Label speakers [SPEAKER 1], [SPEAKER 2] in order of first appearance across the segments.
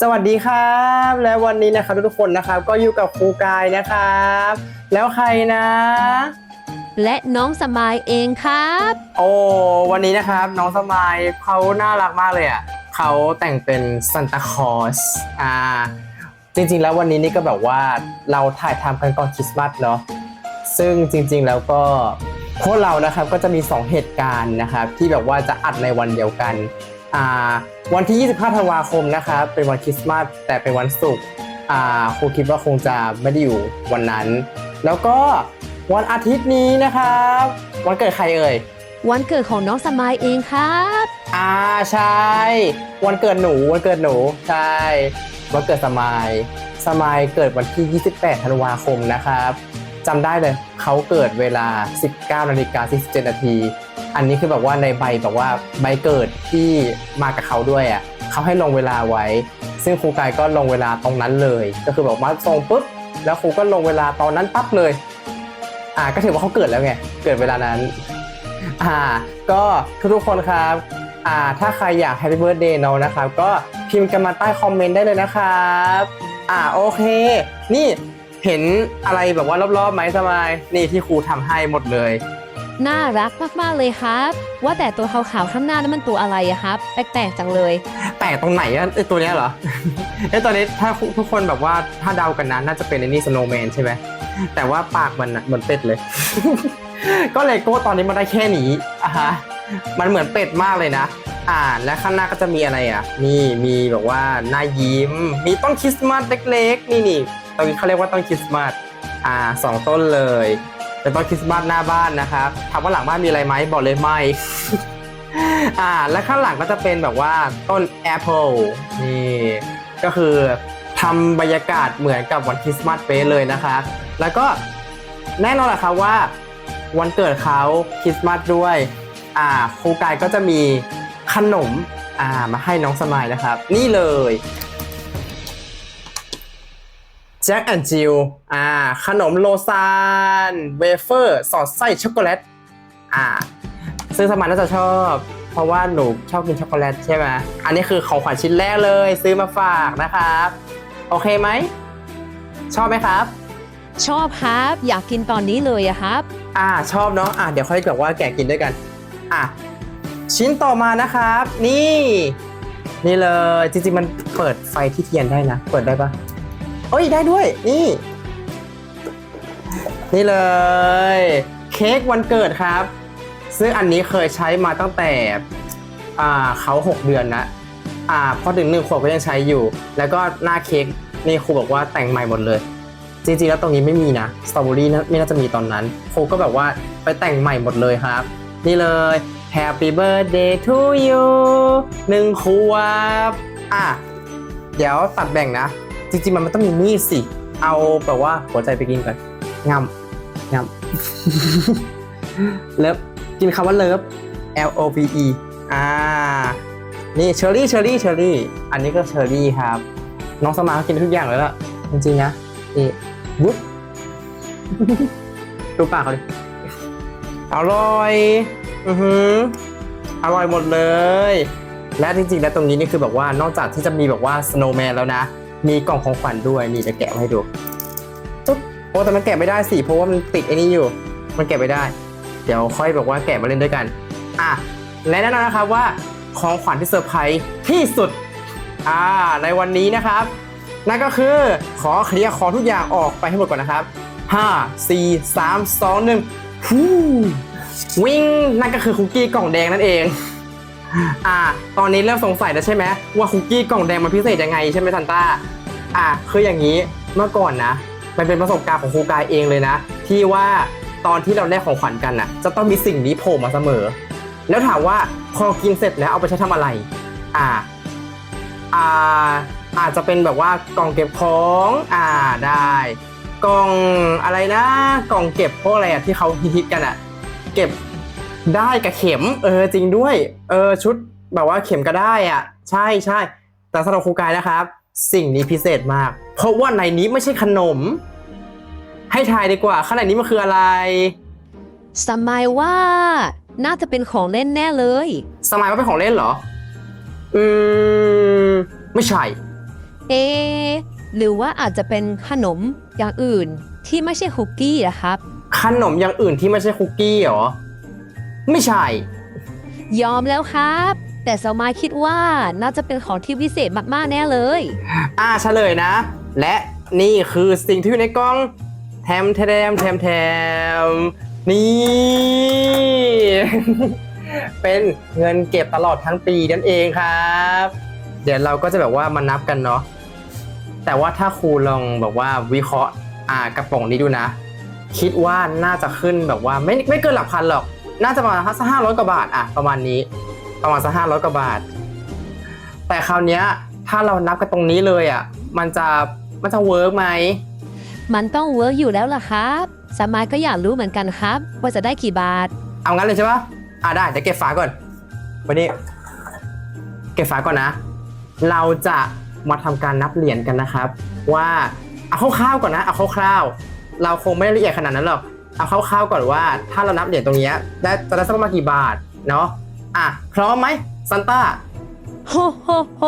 [SPEAKER 1] สวัสดีครับ และวันนี้นะครับทุกๆคนนะครับ ก็อยู่กับครูกายนะครับ แล้วใครนะ
[SPEAKER 2] และน้องสมายเองครับ
[SPEAKER 1] โอ้วันนี้นะครับ น้องสมายเขาน่ารักมากเลยอะเขาแต่งเป็นซันตาคลอสอ่า จริงๆแล้ววันนี้นี่ก็แบบว่าเราถ่ายทำกันก่อนคริสต์มาสเนาะซึ่งจริงๆแล้วก็พวกเรานะครับก็จะมี 2 เหตุการณ์นะครับ ที่แบบว่าจะอัดในวันเดียวกันอ่า วันที่ 25 ธันวาคมนะครับเป็นวันคริสต์มาสแต่เป็นวันศุกร์อ่าครูคิดว่าคงจะไม่ได้อยู่วันนั้น แล้วก็วันอาทิตย์นี้นะครับ วันเกิดใครเอ่ย
[SPEAKER 2] วันเกิดของน้องสมายเองครับ
[SPEAKER 1] อ่าใช่ วันเกิดหนูวันเกิดหนูใช่วันเกิดสมายสมายเกิดวันที่ 28 ธันวาคมนะครับจำได้เลยเขาเกิดเวลา 19นาฬิกา47นาที อันนี้คือแบบว่าในใบแบบว่าใบเกิดที่มากับเขาด้วยอะเขาให้ลงเวลาไว้ ซึ่งครูกายก็ลงเวลาตรงนั้นเลย ก็คือแบบว่าส่งปุ๊บแล้วครูก็ลงเวลาตอนนั้นปั๊บเลย อ่าก็ถือว่าเขาเกิดแล้วไงเกิดเวลานั้น อ่า ก็ทุกๆคนครับอ่าถ้าใครอยาก Happy Birthday น้องนะครับ ก็พิมพ์กันมาใต้คอมเมนต์ได้เลยนะครับ อ่าโอเค นี่เห็นอะไรแบบว่ารอบๆไหมสบายนี่ที่ครูทำให้หมดเลย
[SPEAKER 2] น่ารักมากๆเลยครับ ว่าแต่ตัวขาวๆข้างหน้านั้นมันตัวอะไรอะครับ แปลกๆจังเลย
[SPEAKER 1] แปลกตรงไหนอะไอตัวเนี้ยเหรอ ไอตัวนี้ถ้าทุกคนแบบว่าถ้าเดากันนะน่าจะเป็นไอนี่สโนว์แมนใช่ไหมแต่ว่าปากมันอะเหมือนเป็ดเลย ก็เลโก้ตอนนี้มันได้แค่นี้อะฮะมันเหมือนเป็ดมากเลยนะ อ่า และข้างหน้าก็จะมีอะไรอะ นี่มีแบบว่าหน้ายิ้ม มีต้นคริสต์มาสเล็กๆ นี่นี่ตรงนี้เขาเรียกว่าต้นคริสต์มาส อ่าสองต้นเลย เป็นต้นคริสต์มาสหน้าบ้านนะครับถามว่าหลังบ้านมีอะไรไหมบอกเลยไม่ อ่า และข้างหลังก็จะเป็นแบบว่าต้นแอปเปิลนี่ก็คือทำบรรยากาศเหมือนกับวันคริสต์มาสเป๊ะเลยนะคะแล้วก็แน่นอนแหละครับว่า วันเกิดเขาคริสต์มาสด้วย อ่าครูกายก็จะมีขนมอ่ามาให้น้องสมายนะครับ นี่เลย แจ็คแอนจิลอ่า ขนมโลซานเวเฟอร์สอดไส้ช็อกโกแลต อ่าซึ่งสมายน่าจะชอบ เพราะว่าหนูชอบกินช็อกโกแลตใช่ไหมอันนี้คือของขวัญชิ้นแรกเลย ซื้อมาฝากนะครับ โอเคไหม ชอบไหมครับ
[SPEAKER 2] ชอบครับ อยากกินตอนนี้เลยอะครับ
[SPEAKER 1] อ่า ชอบเนาะ อ่าเดี๋ยวค่อยแบบว่าแกะกินด้วยกัน อะ ชิ้นต่อมานะครับ นี่ นี่เลย จริงๆ มันเปิดไฟที่เทียนได้นะ เปิดได้ปะ เอ้ยได้ด้วย นี่ นี่เลย เค้กวันเกิดครับ ซึ่งอันนี้เคยใช้มาตั้งแต่อ่าเขาหกเดือนนะอ่าพอถึงหนึ่งขวบก็ยังใช้อยู่ แล้วก็หน้าเค้กนี่ครูบอกว่าแต่งใหม่หมดเลย จริงๆแล้วตรงนี้ไม่มีนะสตรอเบอรี่ไม่น่าจะมีตอนนั้นโคก็แบบว่าไปแต่งใหม่หมดเลยครับ นี่เลย Happy birthday to you หนึ่งขวบอะเดี๋ยวตัดแบ่งนะ จริงๆมันต้องมีมีดสิ เอาแบบว่าหัวใจไปกินก่อนงำงำเลิฟกินคำว่าเลิฟ L O V E อ่า นี่เชอร์รี่เชอร์รี่เชอร์รี่ อันนี้ก็เชอร์รี่ครับ น้องสมาร์กินทุกอย่างเลยละจริงๆนะนี่บุ๊บดูปากเขาดิอร่อย อือหือ อร่อยหมดเลย และจริงๆ แล้วตรงนี้นี่คือแบบว่านอกจากที่จะมีแบบว่าสโนว์แมนแล้วนะ มีกล่องของขวัญด้วยนี่จะแกะให้ดูตุ๊บโอ้แต่มันแกะไม่ได้สิเพราะว่ามันติดไอ้นี่อยู่ มันแกะไม่ได้ เดี๋ยวค่อยแบบว่าแกะมาเล่นด้วยกัน อะและแน่นอนนะครับว่าของขวัญที่เซอร์ไพรส์ที่สุดอ่าในวันนี้นะครับ นั่นก็คือขอเคลียร์ของทุกอย่างออกไปให้หมดก่อนนะครับ 5 4 3 2 1ฟูวิ่งนั่นก็คือคุกกี้กล่องแดงนั่นเอง อ่า ตอนนี้เริ่มสงสัยแล้วใช่ไหมว่าคุกกี้กล่องแดงมันพิเศษยังไงใช่ไหมทันต้า อ่าคืออย่างนี้เมื่อก่อนนะ มันเป็นประสบการณ์ของครูกายเองเลยนะ ที่ว่าตอนที่เราได้ของขวัญกันน่ะ จะต้องมีสิ่งนี้โผล่มาเสมอ แล้วถามว่าพอกินเสร็จแล้วเอาไปใช้ทำอะไร อ่า อ่า อาจจะเป็นแบบว่ากล่องเก็บของ อ่าได้ กล่องอะไรนะ กล่องเก็บพวกอะไรอะที่เขาฮิตกันอะ เก็บได้กับเข็ม เออจริงด้วย เออชุดแบบว่าเข็มก็ได้อะ ใช่ใช่แต่สำหรับครูกายนะครับ สิ่งนี้พิเศษมาก เพราะว่าในนี้ไม่ใช่ขนม ให้ทายดีกว่าข้างในนี้มันคืออะไร
[SPEAKER 2] สมายว่า น่าจะเป็นของเล่นแน่เลย
[SPEAKER 1] สมัยว่าเป็นของเล่นเหรอ อืม ไม่ใช่
[SPEAKER 2] เอะหรือว่าอาจจะเป็นขนมอย่างอื่นที่ไม่ใช่คุกกี้อะครับ
[SPEAKER 1] ขนมอย่างอื่นที่ไม่ใช่คุกกี้เหรอ ไม่ใช่
[SPEAKER 2] ยอมแล้วครับ แต่สมายคิดว่าน่าจะเป็นของที่วิเศษมากๆแน่เลย
[SPEAKER 1] อ่าเฉลยนะ และนี่คือสิ่งที่อยู่ในกล่องแทมแทมแทมแทมนี่ เป็นเงินเก็บตลอดทั้งปีนั่นเองครับ เดี๋ยวเราก็จะแบบว่ามานับกันเนาะแต่ว่าถ้าครูลองแบบว่าวิเคราะห์อ่ากระป๋องนี้ดูนะ คิดว่าน่าจะขึ้นแบบว่าไม่ไม่เกินหลักพันหรอก น่าจะประมาณสักห้าร้อยกว่าบาทอะประมาณนี้ ประมาณสักห้าร้อยกว่าบาท แต่คราวเนี้ยถ้าเรานับกันตรงนี้เลยอะมันจะมันจะเวิร์กไหม
[SPEAKER 2] มันต้องเวิร์กอยู่แล้วล่ะครับสมายก็อยากรู้เหมือนกันครับ ว่าจะได้กี่บาท
[SPEAKER 1] เอางั้นเลยใช่ปะอ่าได้เดี๋ยวเก็บฝาก่อน วันนี้ เก็บฝาก่อนนะ เราจะมาทำการนับเหรียญกันนะครับ ว่าเอาคร่าวๆก่อนนะเอาคร่าวๆเราคงไม่ได้ละเอียดขนาดนั้นหรอกเอาคร่าวๆก่อนว่า ถ้าเรานับเหรียญตรงเนี้ยได้จะได้สักประมาณกี่บาทเนาะ อะ พร้อมไหมซันต้า
[SPEAKER 2] โฮโฮโฮ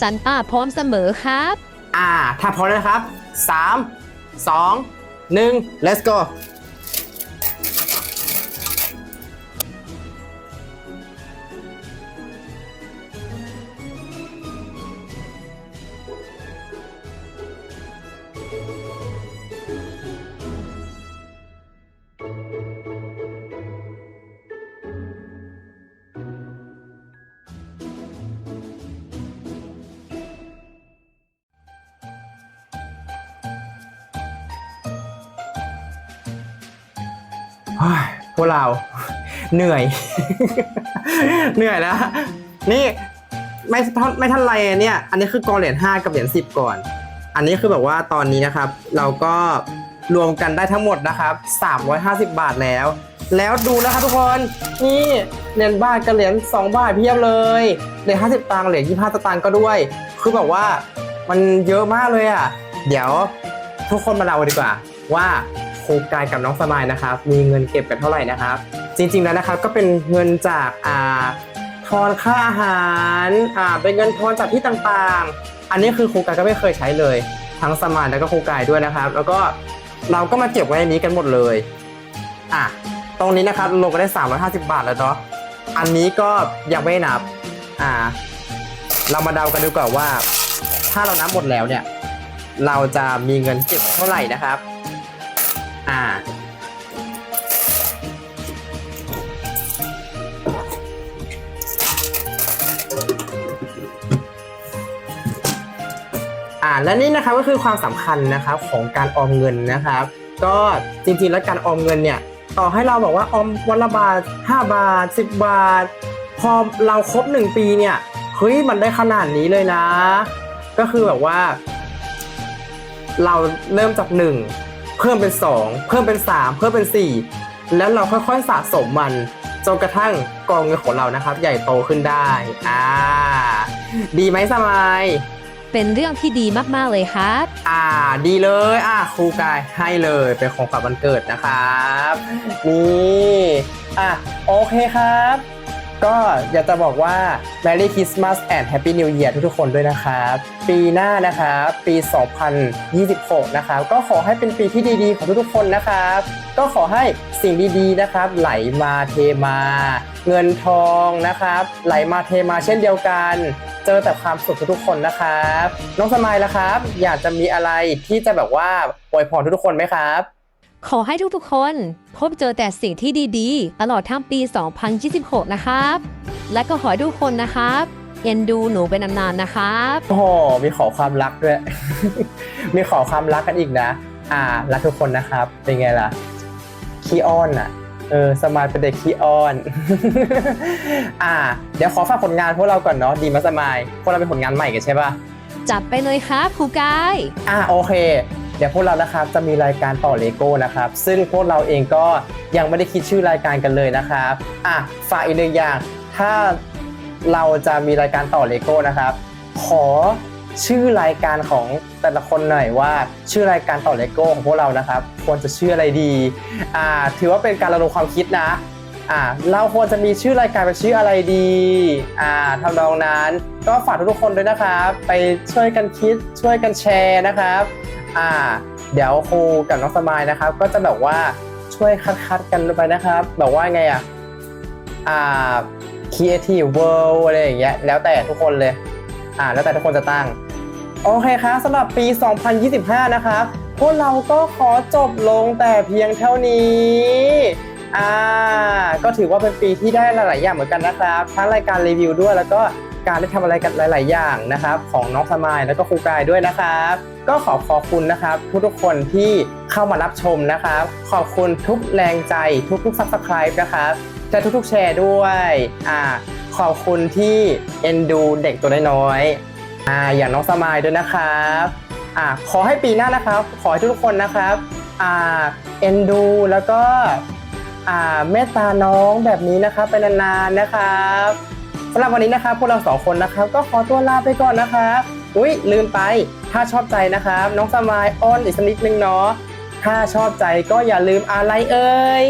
[SPEAKER 2] ซันต้าพร้อมเสมอครับ
[SPEAKER 1] อ่า ถ้าพร้อมแล้วนะครับ 3 2 1 let's go พวกเราเหนื่อย เหนื่อยแล้ว นี่ไม่ท่าไม่ท่าไรเนี่ย อันนี้คือกองเหรียญ5กับเหรียญ10ก่อน อันนี้คือแบบว่าตอนนี้นะครับ เราก็รวมกันได้ทั้งหมดนะครับ 350 บาทแล้ว แล้วดูนะครับทุกคน นี่เหรียญบาทกับเหรียญ2บาทเพียบเลยเหรียญ50ตังค์เหรียญ25สตางค์ก็ด้วย คือแบบว่ามันเยอะมากเลยอะ เดี๋ยวทุกคนมาเล่าดีกว่าว่า ครูกายกับน้องสมายนะครับ มีเงินเก็บกันเท่าไหร่นะครับ จริงๆแล้วนะครับก็เป็นเงินจากอ่าทอนค่าอาหารอ่าเป็นเงินทอนจากที่ต่างๆ อันนี้คือครูกายก็ไม่เคยใช้เลย ทั้งสมายแล้วก็ครูกายด้วยนะครับ แล้วก็เราก็มาเก็บไว้ในนี้กันหมดเลยอะตรงนี้นะครับลงก็ได้ 350 บาทแล้วเนาะอันนี้ก็ยังไม่นับอ่าเรามาเดากันดูก่อนว่า ถ้าเรานับหมดแล้วเนี่ย เราจะมีเงินเก็บเท่าไหร่นะครับ อ่า อ่า และนี่นะครับก็คือความสำคัญนะครับของการออมเงินนะครับ ก็จริงๆแล้วการออมเงินเนี่ยต่อให้เราบอกว่าออมวันละบาท 5 บาท 10 บาท พอเราครบ 1 ปีเนี่ยเฮ้ยมันได้ขนาดนี้เลยนะ ก็คือแบบว่า เราเริ่มจาก 1 เพิ่มเป็น 2 เพิ่มเป็น 3 เพิ่มเป็น 4 แล้วเราค่อยๆสะสมมันจนกระทั่งกองเงินของเรานะครับ ใหญ่โตขึ้นได้อ่าดีไหมสมาย
[SPEAKER 2] เป็นเรื่องที่ดีมากๆเลยครับ
[SPEAKER 1] อ่าดีเลยอ่าครูกายให้เลยเป็นของขวัญวันเกิดนะครับนี่อะโอเคครับ ก็อยากจะบอกว่า Merry Christmas and Happy New Year ทุกๆคนด้วยนะครับ ปีหน้านะครับปี 2026 นะครับ ก็ขอให้เป็นปีที่ดีๆ ของทุกๆคนนะครับ ก็ขอให้สิ่งดีๆนะครับ ไหลมาเทมา เงินทองนะครับ ไหลมาเทมาเช่นเดียวกัน เจอแต่ความสุขทุกๆคนนะครับ น้องสมายล่ะครับ อยากจะมีอะไรที่จะแบบว่าอวยพรทุกๆคนไหมครับ
[SPEAKER 2] ขอให้ทุกๆคนพบเจอแต่สิ่งที่ดีๆ ตลอดทั้งปี 2026 นะครับ และก็ขอให้ทุกคนนะครับเอ็นดูหนูเป็นนานๆนะครับ
[SPEAKER 1] โอ้โหมีขอความรักด้วย มีขอความรักกันอีกนะ อ่า รักทุกคนนะครับ เป็นไงล่ะ ขี้อ้อนอะ เออ สมายเป็นเด็กขี้อ้อน อ่า เดี๋ยวขอฝากผลงานพวกเราก่อนเนาะ ดีไหมสมายพวกเราเป็นผลงานใหม่กันใช่ปะ
[SPEAKER 2] จัดไปเลยครับครูกาย
[SPEAKER 1] อ่า โอเค เดี๋ยวพวกเรานะครับจะมีรายการต่อเลโก้นะครับ ซึ่งพวกเราเองก็ยังไม่ได้คิดชื่อรายการกันเลยนะครับอะฝากอีกหนึ่งอย่างถ้าเราจะมีรายการต่อเลโก้นะครับ ขอชื่อรายการของแต่ละคนหน่อยว่า ชื่อรายการต่อเลโก้ของพวกเรานะครับ ควรจะชื่ออะไรดีอ่าถือว่าเป็นการระดมความคิดนะอ่าเราควรจะมีชื่อรายการเป็นชื่ออะไรดีอ่าทำนองนั้นก็ฝากทุกๆคนด้วยนะครับ ไปช่วยกันคิดช่วยกันแชร์นะครับ อ่า เดี๋ยวครูกับน้องสมายนะครับ ก็จะแบบว่าช่วยคัดๆกันไปนะครับ แบบว่าไงอะอ่า creative world อะไรอย่างเงี้ยแล้วแต่ทุกคนเลย อ่า แล้วแต่ทุกคนจะตั้ง โอเคครับสำหรับปี 2025 นะครับพวกเราก็ขอจบลงแต่เพียงเท่านี้อ่าก็ถือว่าเป็นปีที่ได้หลาย ๆ อย่างเหมือนกันนะครับ ทั้งรายการรีวิวด้วยแล้วก็ การได้ทำอะไรกันหลาย ๆ อย่างนะครับ ของน้องสมายแล้วก็ครูกายด้วยนะครับ ก็ขอขอบคุณนะครับทุกๆคนที่เข้ามารับชมนะครับ ขอบคุณทุกแรงใจทุกๆ subscribe นะครับและทุกๆแชร์ด้วยอ่าขอบคุณที่เอ็นดูเด็กตัวน้อยๆอ่าอย่างน้องสมายด้วยนะครับอ่าขอให้ปีหน้านะครับ ขอให้ทุกคนนะครับอ่าเอ็นดูแล้วก็อ่าเมตตาน้องแบบนี้นะครับเป็นนานๆนะครับำหรับวันนี้นะครับพวกเราสองคนนะครับก็ขอตัวลาไปก่อนนะครับอุ้ยลืมไป ถ้าชอบใจนะครับน้องสมายอ้อนอีกสักนิดนึงเนาะถ้าชอบใจก็อย่าลืมอะไรเอ่ย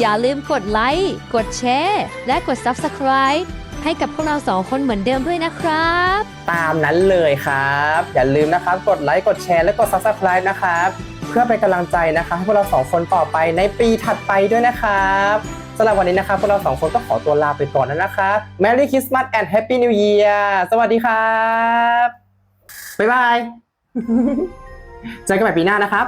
[SPEAKER 2] อย่าลืมกดไลค์กดแชร์และกด Subscribe ให้กับพวกเราสองคนเหมือนเดิมด้วยนะครับ
[SPEAKER 1] ตามนั้นเลยครับ อย่าลืมนะครับ กดไลค์กดแชร์และกด subscribe นะครับ เพื่อเป็นกำลังใจนะคะให้พวกเราสองคนต่อไปในปีถัดไปด้วยนะครับ สำหรับวันนี้นะครับพวกเราสองคนก็ขอตัวลาไปก่อนแล้วนะครับ Merry Christmas and Happy New Year สวัสดีครับ บ๊ายบาย เจอกันใหม่ปีหน้านะครับ